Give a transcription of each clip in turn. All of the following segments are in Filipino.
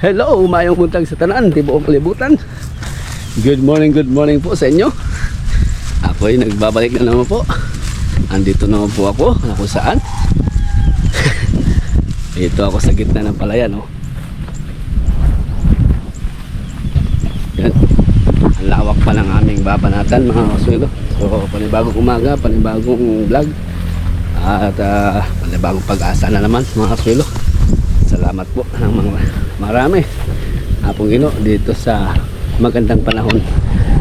Hello, mayong buntag sa tanan, tibuong kalibutan. Good morning, good morning po sa inyo. Ako ay nagbabalik na naman po. Andito naman po ako, ako saan. Ito ako sa gitna ng palayan, oh. Yan. Ang lawak pa ng aming babanatan, mga kasuelo. So, panibagong umaga, panibagong vlog. At ah, panibagong pag-asa na naman, mga kasuelo. Salamat po ng mga marami. Apong ino dito sa magandang panahon.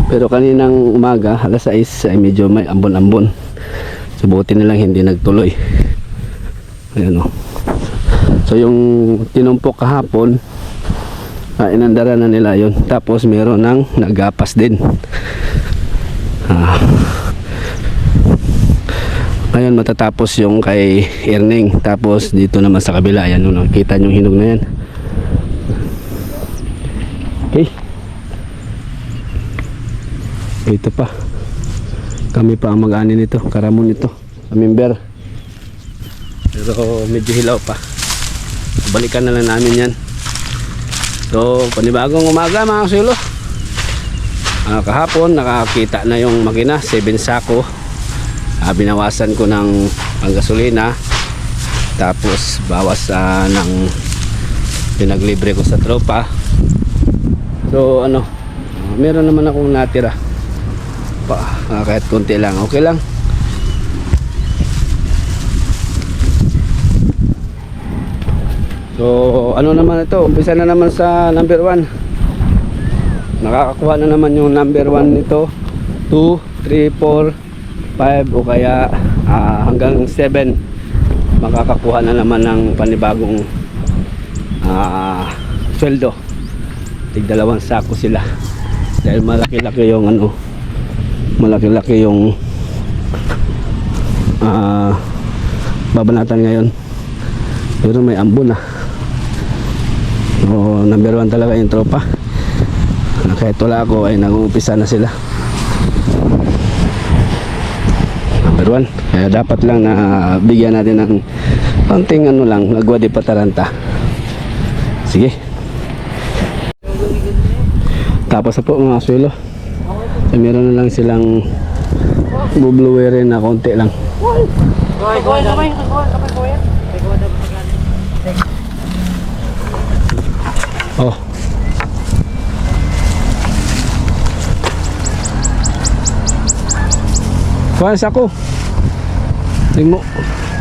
Pero kaninang umaga, alas 6 ay medyo may ambon-ambon. So buti na lang hindi nagtuloy. Ayan o. So yung tinumpok kahapon, ah, inandara na nila yon Tapos meron ng nagapas din. Ah. Ngayon matatapos yung kay Erning. Tapos dito naman sa kabila, ayan o, nakita yung hinog na yan. Okay. Ito pa. Kami pa ang mag-ani nito. Karamon nito. Kamimber. Pero medyo hilaw pa. Balikan na lang namin yan. So, panibagong umaga mga kasulo. Ah, kahapon nakakita na yung makina, 7 sako. Binawasan ko ng panggasolina. Tapos bawas ah, ng pinaglibre ko sa tropa. So ano, meron naman akong natira. Pa, ah, kahit konti lang, okay lang. So ano naman ito, umpisa na naman sa number 1. Nakakakuha na naman yung number 1 nito. 2, 3, 4, 5 o kaya ah, hanggang 7 makakakuha na naman ng panibagong ah, sweldo. Tig dalawang sako sila. Dahil malaki-laki yung ano malaki-laki yung ah, babanatan ngayon. Pero may ambon na. So, number one talaga yung tropa. Ah, kahit wala ako ay nag-uumpisa na sila number one. Kaya dapat lang na bigyan natin ng konting ano lang nagwa di pataranta sige. Tapos na po mga suelo so, meron na lang silang bubluwerin na konti lang. Oh. Kuha sa ako. Tingmo. Oh,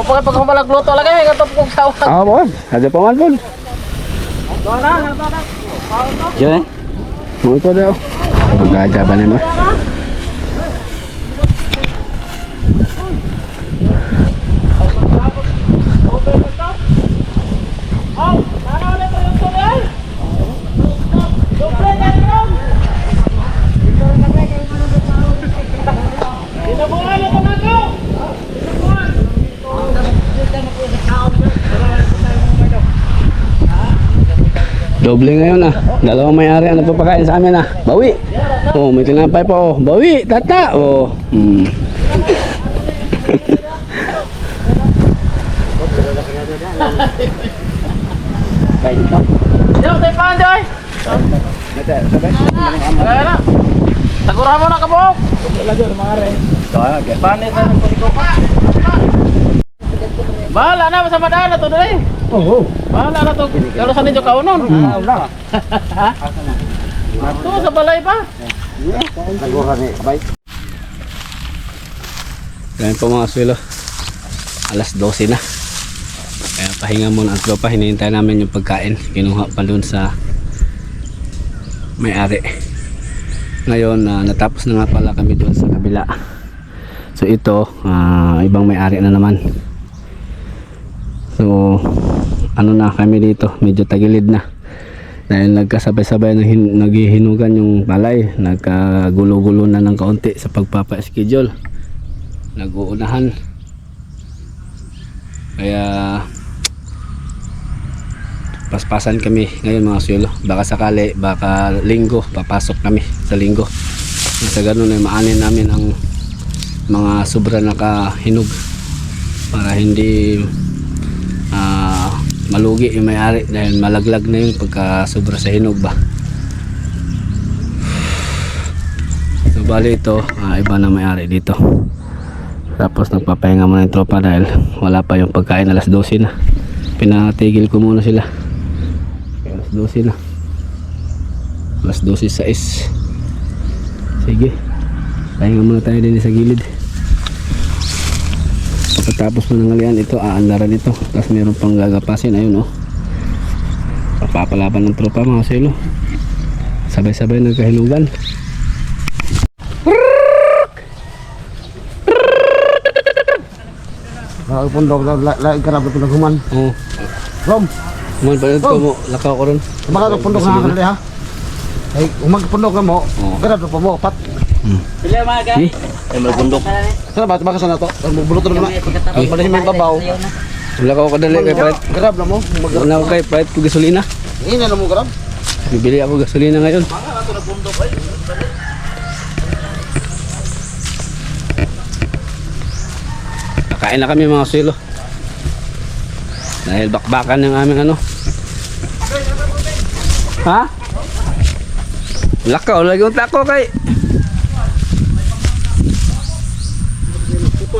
Bro, pag pag malagluto lagi, katop kong sawa. ah, bon. Ada pa man bon. Diyan eh. Mo ito daw. Magaja ba nimo? Doble ngayon ah. Dalawang may-ari ang nagpapakain sa amin ah. Bawi. Oh, may tinapay pa oh. Bawi, tata. Oh. Hmm. Yo, tayo pa na. Tagura na kabok. Panit na ng kuliko ka. Bahala na sa madala to dali. Oo. Bahala na to. Pero sa ninyo kaunon. Ah, wala. Ito sa balay pa. Nagura ni bike. Ganyan po mga swelo. Alas 12 na. Kaya pahinga muna ang tropa. Hinihintay namin yung pagkain. Kinuha pa dun sa may-ari. Ngayon, ah, natapos na nga pala kami dun sa kabila. So ito, ah, ibang may-ari na naman. So, ano na kami dito, medyo tagilid na. Dahil nagkasabay-sabay na hin- naghihinugan yung palay, nagkagulo-gulo na ng kaunti sa pagpapa-schedule. Nag-uunahan. Kaya paspasan kami ngayon mga suelo. Baka sakali, baka linggo, papasok kami sa linggo. Sa ganun ay maanin namin ang mga sobra nakahinog para hindi malugi yung may-ari dahil malaglag na yung pagka sobra sa hinog ba. So bali ito ah, iba na may-ari dito. Tapos nagpapahinga muna yung tropa dahil wala pa yung pagkain alas 12 na. Pinatigil ko muna sila. Alas 12 na. Alas 12 sa is. Sige pahinga muna tayo din sa gilid pagkatapos mo ng alian ito aandaran ito. Tapos meron pang gagapasin. Ayun oh. Papapalaban ng tropa mga silo sabay sabay nagkahilugan Sa pundok lain ka na pundok human. oh Rom, man pa ito mo lakaw ko ron baka ka pundok nga kanila ha. Ay, umag pundok ka mo. Kada pa mo pat. Pila mga ka? eh Ay malbundok. Sana ba baka sana to? Bulot na naman. Ang balahin mo yung babaw. lakaw ko dali kay pahit Grab na mo. Wala ko kay pahit ko gasolina Ina na mo grab. bibili ako gasolina ngayon Kakain na kami mga silo. Dahil bakbakan ng aming ano. Ha? Lakaw, lagi yung tako kay. Putos pa mong sila god. Ha? Kaya ko wala pa man dilo na putos din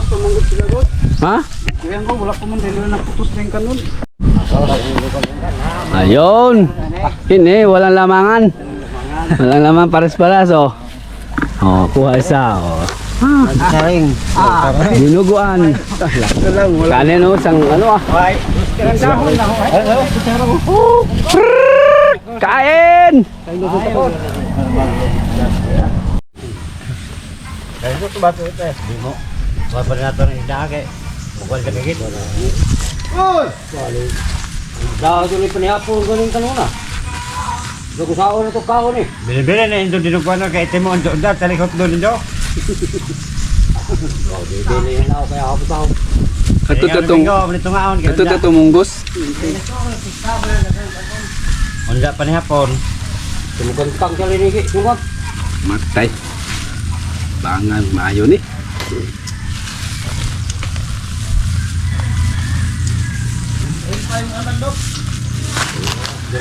kanon. Ayun. Ini, walang lamangan. Walang laman pares-pares oh. Oh, kuha isa oh. Saring. Dinuguan. Kanin oh, sang ano ah. Kain! Kaya ko ba to ito? Di mo. Wa pa na to ni dake. Bukal ka gigit. Oy! Daw dili panihapon ko ning kanuna. Dugo sa na to kaon eh. Bili-bili na indo dino ko na kay timo ando da talikot do nindo. Bili na ako kaya ako tao. Kato tatong Ito nga on. kato tatong munggos. Onda pa ni hapon. Tumugan pang kali ni Sugat. Matay. Bangan maayo ni.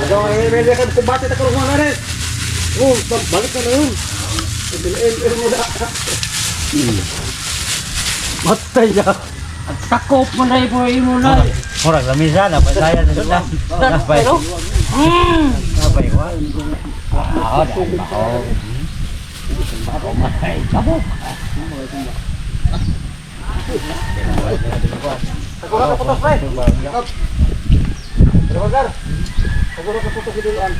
Daw ay may record ko bate ta ko mga rin. Oh, balik na yun. Bilin mo na. Matay ya. At takop mo na ipo mo na. Murag lamisa na pa saya na sudah. Napay. Hmm. Napay wa. Ah, dahil ako. Ako matay. Kabok. Siguro ka putos pre. Trabagar. Siguro ka putos giduan.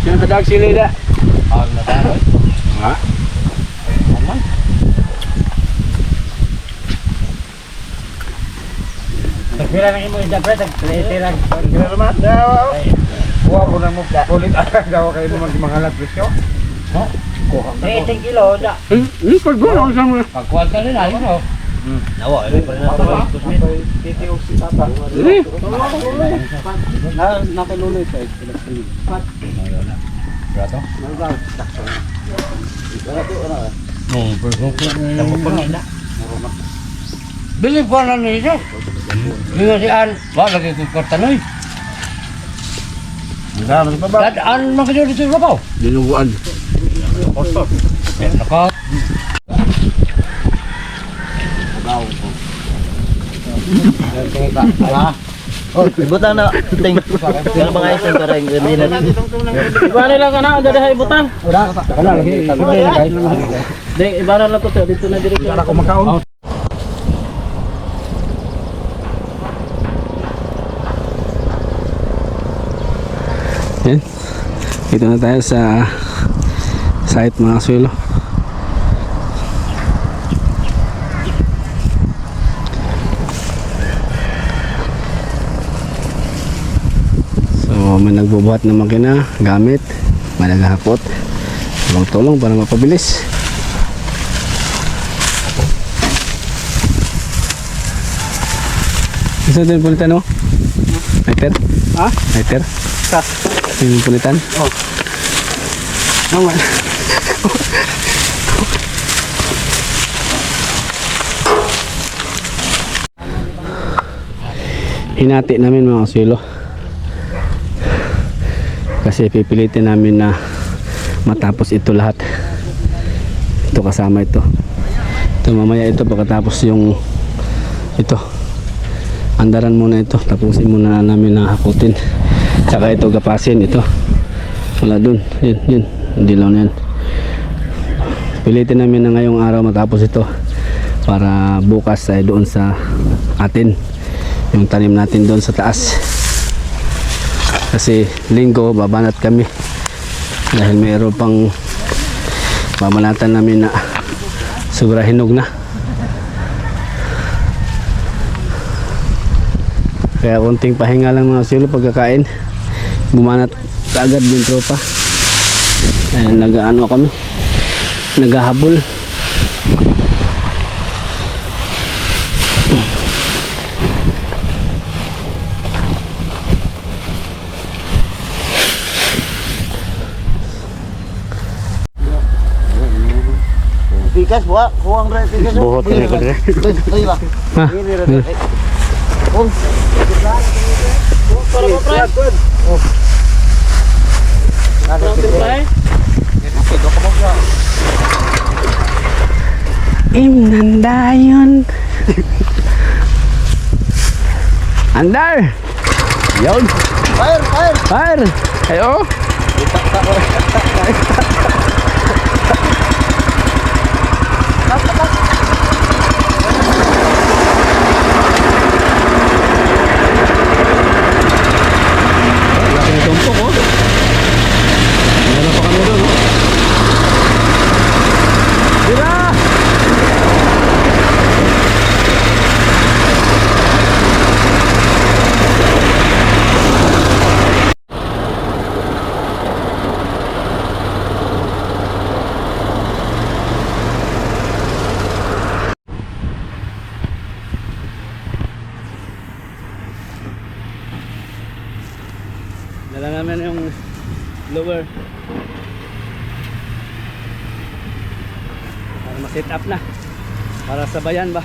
Sino kadag sila da? Ang nadaro. Ha? Pila na imo ida pre tag tira. Tira naman daw. Kuha mo na mo. Kulit akak daw kay mo magmangalat presyo. Ha? Kuha. 30 kilo da. Hmm, hmm, pagbuno sa mga. Pagkuhan ka rin ayun oh. Nawa, ini pa na to. Dili. Na nakiluloy pa. Grato? No, pero kung kung na. Bili ko na niya. Hindi si An. Ba, lagi ko kartanoy. Dami pa ba? Dadaan man kayo dito sa. Dinuguan. Kostot. Ayan, nakot. Agaw ko. Ala. Oh, ibutang na ting. Ano mga isang para yung hindi na. Ibana lang kana ang dadahay ibutang. Wala. Wala lagi. Ding ibana lang ko dito na dito. Wala ko makaon. Yan. Dito na tayo sa site mga. So may nagbubuhat ng makina, gamit, may naghahakot. Tulong tulong para mapabilis. Isa din pulitan mo? Meter? Ha? Meter? Sa? Yung pulitan? Oh. Naman. Hinati namin mga kaswelo. Kasi pipilitin namin na matapos ito lahat. Ito kasama ito. Ito mamaya ito pagkatapos yung ito. Andaran muna ito. Tapusin muna namin na hakutin. Tsaka ito gapasin ito. Wala dun. Yun, yun. Hindi lang yan. Pilitin namin na ngayong araw matapos ito para bukas ay doon sa atin yung tanim natin doon sa taas. Kasi linggo babanat kami dahil mayroon pang babanatan namin na sobra hinog na. Kaya konting pahinga lang mga silo pagkakain. Bumanat agad yung tropa. Ayan, nag-ano kami naghahabol Pikas buha, kuwang dre pikas. Buhot ni ko dre. Ay ba. ha Oh. Para mo pre. Nada Pre. Imnandayon Andar! Yun. Fire, fire. Fire! Ayo. Laki ng tumpok oh Meron pa kami doon oh Tira! Dala namin yung lower. Para ma-set up na. Para sabayan ba?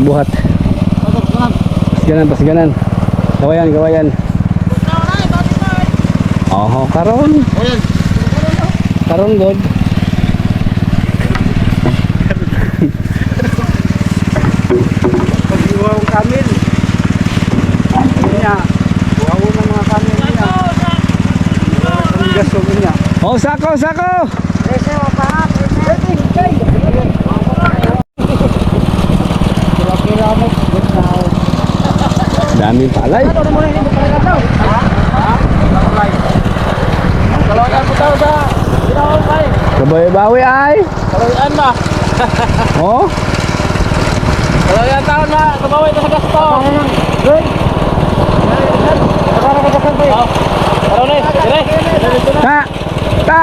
Buhat-buhat. Pasiganan, pasiganan. Gawayan, gawayan. Oo, karon. Karon god. Pag-iwaw. Niya. Ng mga kamin niya. Ang gaso niya. Oh, sako, sako. Kira-kira mo. Daming palay. Kalawakan mo tao sa. Kay. Kabawi-bawi ay. Kalawakan ba? Oh, Kalawakan tao na. Kabawi na sa gasto. Good. Para ka gasto ba? Para na. Dire. ta. Ta.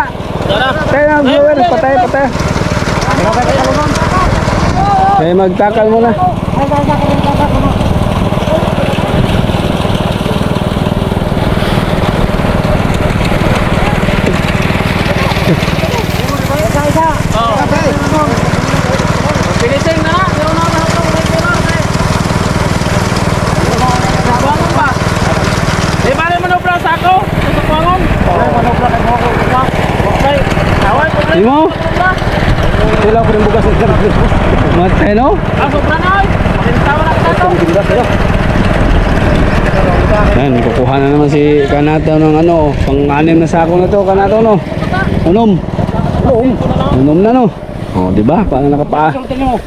Tayo na, blower. Patay, patay. Eh, magtakal muna. Finising na. Meron na na ito. Sabangon ba? Di ba naman upla sa ako? Sa pangon? Manupla kay mo ko ba? Okay. Away ko Di mo? Sila ko rin bukas ng sarap. Matay no? Ah, sobra na. Makintawa na kita to. Yan, kukuha na naman si Kanato ng ano, pang-anim na sako na to, Kanato no. Unom. Unom na no. Oh, di ba? Paano nakapaa?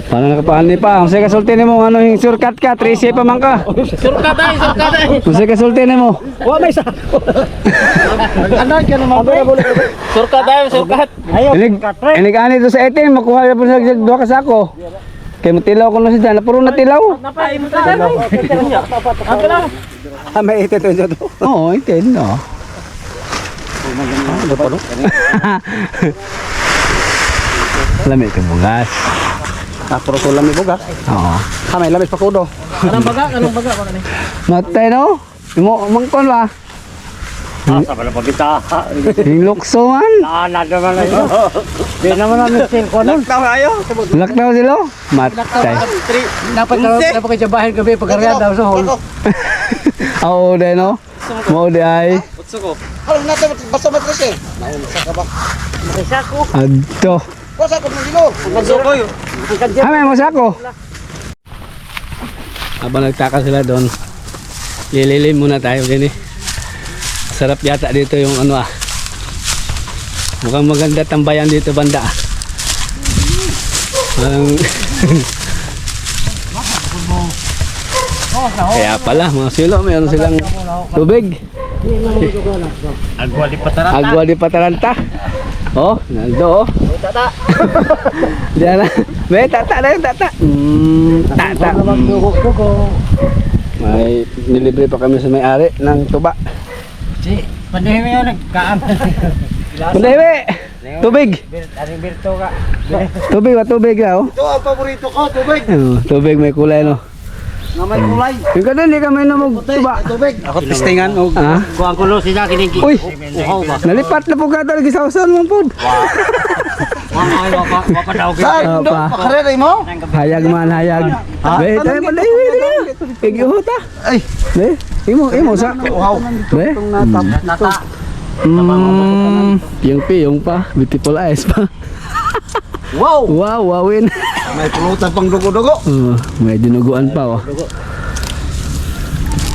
Paano nakapaan ni pa? Kung sa kasulti ni mo, ano yung surkat ka, 13 pa man ka. Surka tayo, surka tayo. Kung sa kasulti ni mo. Wa may sa. Ano ka naman ba? Surka tayo, surkat. Ayo. Inig, ani to sa 18, makuha na po sa dua ka sako. Kaya matilaw ko na siya, napuro na tilaw. Napay mo tayo. Ano lang? Ah, may ito ito ito. Oo, oh, 18 no. Lamig ka bugas. Ah, puro ko may bugas. Oo. Ah, may lamis pa kudo. Anong baga? Anong baga? Ni. Matay no? Mo mangkon ba? Asa pala pagkita. Yung lukso man. Ana naman na ito. Di naman na mistil ko nun. Tawa ayo. Laktaw sila. Matay. Dapat dapat kayo bahay gabi pagkarga daw sa hall. Oo, de no? Mo de ay. Ano natin basta matras eh. Isa ko. Adto. Basta ko ng dilo. Magsukoy. Amay mo sako. Habang nagtaka sila doon, lililim muna tayo din eh. Sarap yata dito yung ano ah. Mukhang maganda tambayan dito banda ah. Parang Kaya pala mga silo, mayroon silang tubig. Agwa di patarata. Agua di Pataranta. Oh, naldo oh. Tata. Diyan na. Be, tata na yung tata. Mm, tata. May nilibre pa kami sa may-ari ng tuba. Si, pandehe mo yun, nagkaan. Pandewe! Tubig! Aring birto ka. Tubig ba? Tubig na oh. Ito ang paborito ko, tubig. Ano, tubig may kulay no. Na may kulay. Yung ganun, hindi kami namog tuba. Tubig. Ako testingan og Ha? Kuha ko lo siya kinigi. Uy! Uhaw ba? Nalipat na po ka talaga sa usan mo po. Waka waka waka daw Saan? Ah, pa. Mo? Hayag man, hayag. Be, tayo pandewe na. Pigyo ta. Ay. Be, imo, imo sa. Wow. Be. Nata. Mm, yung piyong pa. Beautiful eyes pa. Wow. Wow, wawin. May pulutan pang dugo-dugo. Oh, may dinuguan pa oh.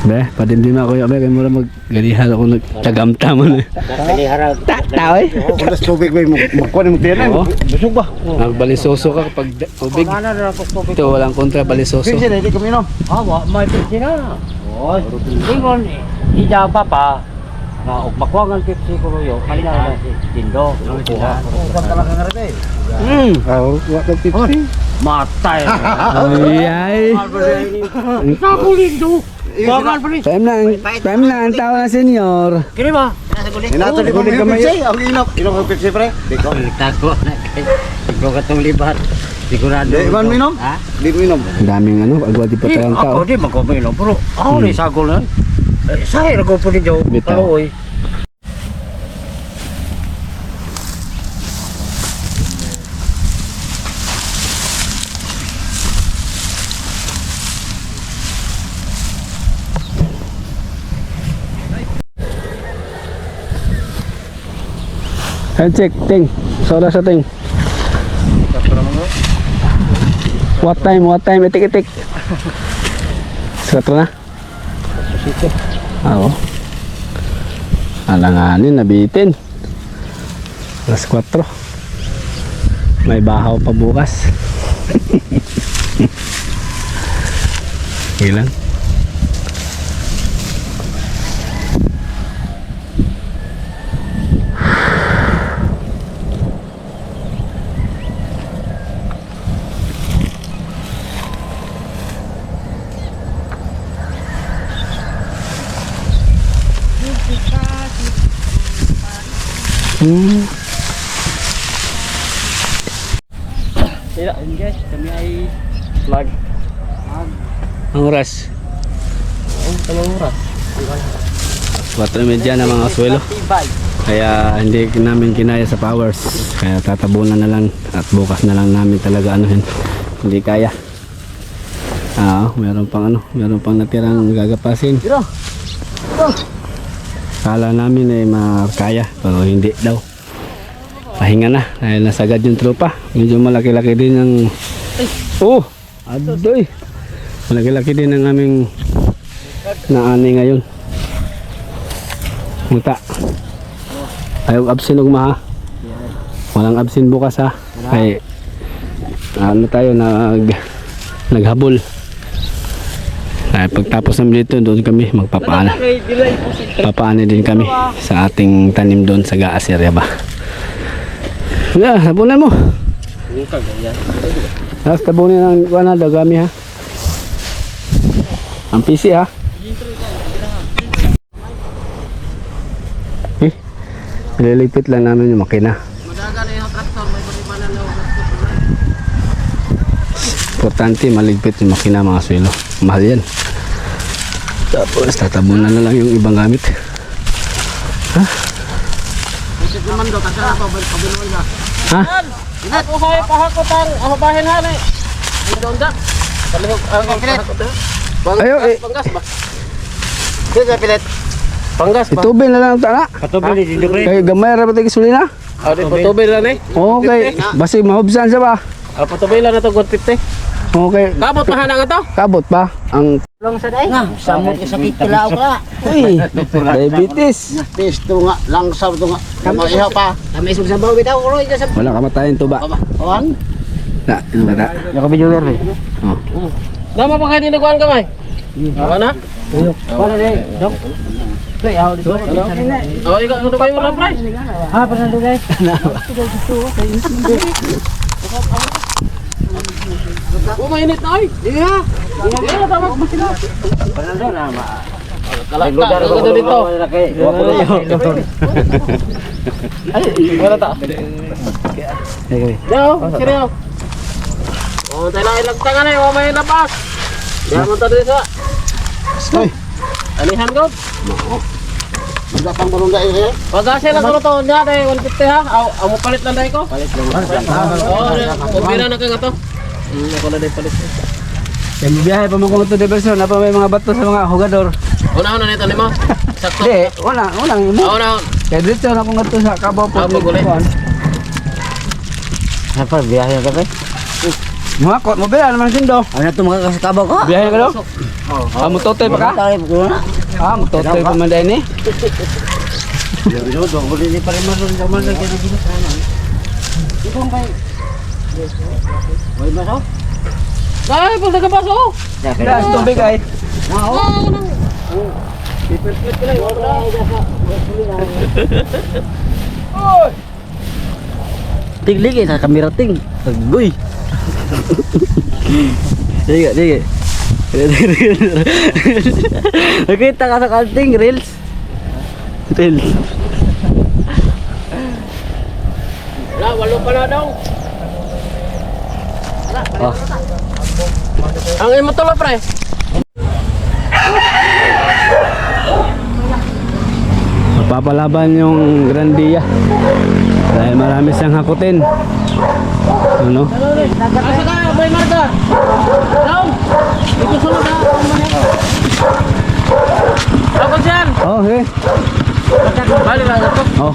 Be, padindi na ako yung be, kaya mura magganihan ako nagtagamtaman eh. Paliharag. Ta, ta, oy. Kulas tubig ba mo magkuha mo tiyan. Oo. Busog ba? Nagbalisoso ka kapag tubig. Na. Ito, walang kontra balisoso. Pinsin hindi kami no. Ah, wa may pipsi na. Oh, ingon ija papa. Na magkuangan pipsi ko yo. Kanina na si Tindo. Kuha. Usap talaga nga rin eh. Mm. Ah, wa ka tipsi. Matay. Ay, ay. Nakulindo. Kuangan pa ni. Time na, time na ang tao na senyor. Kini ba? Inato di may kamay. Ang inok. Inok ang pinsi pre. Di ko. Tago na kay. Ikaw katong libar. Sigurado. Di man minom? Ha? Di minom. Ang daming ano, agwa di pa talang tao. Ako di magkuminom. Pero ako ni sagol na. Eh, Sahir ko po ni Joe. Bitaw. Kaluoy. Ayan, check, ting. Sa oras sa ting. What time, what time, itik, itik. Sakto na? Oo. Alanganin, nabitin. Alas 4. May bahaw pa bukas. Ilan? Hmm. Sila, yun guys, kami ay vlog. Ang oras? Ang talong oras. 4.30 na mga swelo. Kaya hindi namin kinaya sa powers. Kaya tatabunan na lang at bukas na lang namin talaga anuhin. Hindi kaya. Ah, meron pang ano, meron pang natirang gagapasin. Tira. Kala namin ay makaya, pero hindi daw. Pahinga na, dahil nasagad yung tropa. Medyo malaki-laki din ang... Oh! Adoy! Malaki-laki din ang aming naani ngayon. Muta. Ayaw absin ugma ha. Walang absin bukas ha. Ay, ano tayo, nag, naghabol. Ay, pagtapos namin dito, doon kami magpapaana. Papaano din kami sa ating tanim doon sa Gaas area ba. Yeah, tabunan mo. Tapos tabunin ang kuha na dagami ha. Ang PC ha. Eh, nililipit lang namin yung makina. Importante maligpit yung makina mga swelo. Mahal yan. Tapos tatabunan na lang yung ibang gamit. Ha? Ako kaya pahakotan, ako bahin hali. Ang donda. Kalihok ang pahakotan. Ayo, eh, Panggas ba? Tira pilit. Panggas ba? itubin na lang tana. Katubili din dobre. Kay gamay ra ba tayo sulina? Ah, di patubili lang eh. Okay, basi mahubsan siya ba? Ah, patubili lang na to 150. Okay, Kabot pa nga to. kabot pa ang Lang sa day. Nga, samot ka sa kikilaw ka. uy, diabetes. Pisto nga, langsam to nga. Kamo ihaw pa. Kami isog sa bawi daw ko ro sa Wala kamatayan tuba. Awan. Na, ano ba ta? Ako video ver. Oh. Dama pa kayo tinukuan kamay. Ako na? Wala dai. Dok. Kay ako dito. Oh, ikaw ano kayo mo pre? Ha, pa na guys. Oh, mainit na ay. Iya. Iya, ko na. Kalakta, kalakta dito. Ay, wala ta. Yo, seryo. Oh, tayo lang ilang tangan eh, oh, may labas. Diyan mo tayo sa. Stoy. Ko. Magda pang barangay eh. Pag-asa lang ko to, niya dahil 150 ha. Amo palit lang dahil ko. Palit lang. Oo, kumpira na ka to. Ako na dahil palit. Kaya biyahe pa mo kung ito diversyon, na pa may mga bato sa mga hugador. Una-una nito ni mo. Sakto. Hindi, wala, wala mo. Ah, una. Kaya dito na kung ito sa Kabaw po. Ah, pag-uli. Apa biyahe ka ba? Mga kot, mabila naman sindo. Ano to mga kasakabaw ko? Biyahe ka daw? Ah, mutotoy pa ka? Ko. Ah, mutotoy pa man dahil ni. Yo, do ko ni pa rin man sa man sa kaya dito sana. Ikong kay. Ba so? Ay, pag nagkapaso. Das tubig ay. Tiglig sa kamera ting. Agoy. Sige, sige. Nakita ka sa kanting reels. Reels. Wala, walo pa na daw. Oh. Ang imo tulo pre. Papalaban yung Grandia. Dahil marami siyang hakutin. Ano? Asa ka, may marga. Down. Ito sunod ha. Ako dyan. Oh, okay. Bali lang ito. Oh.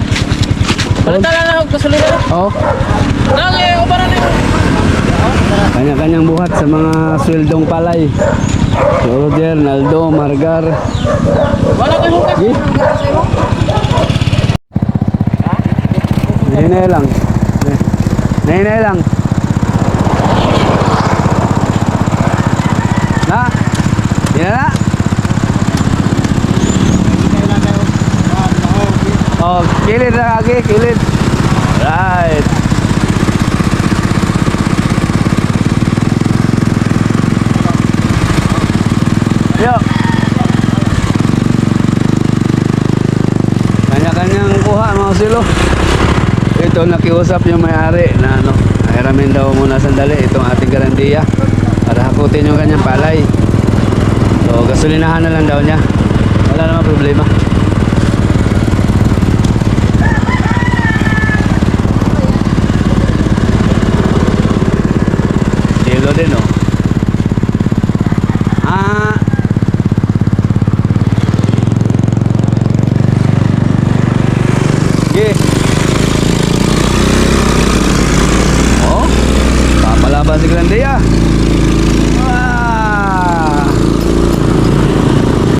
Balita na lang ako gasolina. Oh, Lagi, o para na. Kanya-kanyang buhat sa mga sweldong palay. Roger, Naldo, Margar. Wala kayo hukas. Sige. Nahinay lang. Nahinay lang. Na? Yan na? Oh, kilid na kagi, kilid. Right. Yo. Kanya-kanyang kuha mga silo. Ito nakiusap yung may-ari na ano, hiramin daw muna sandali itong ating garantiya para hakutin yung kanyang palay. So gasolinahan na lang daw niya. Wala namang problema. Yelo din oh.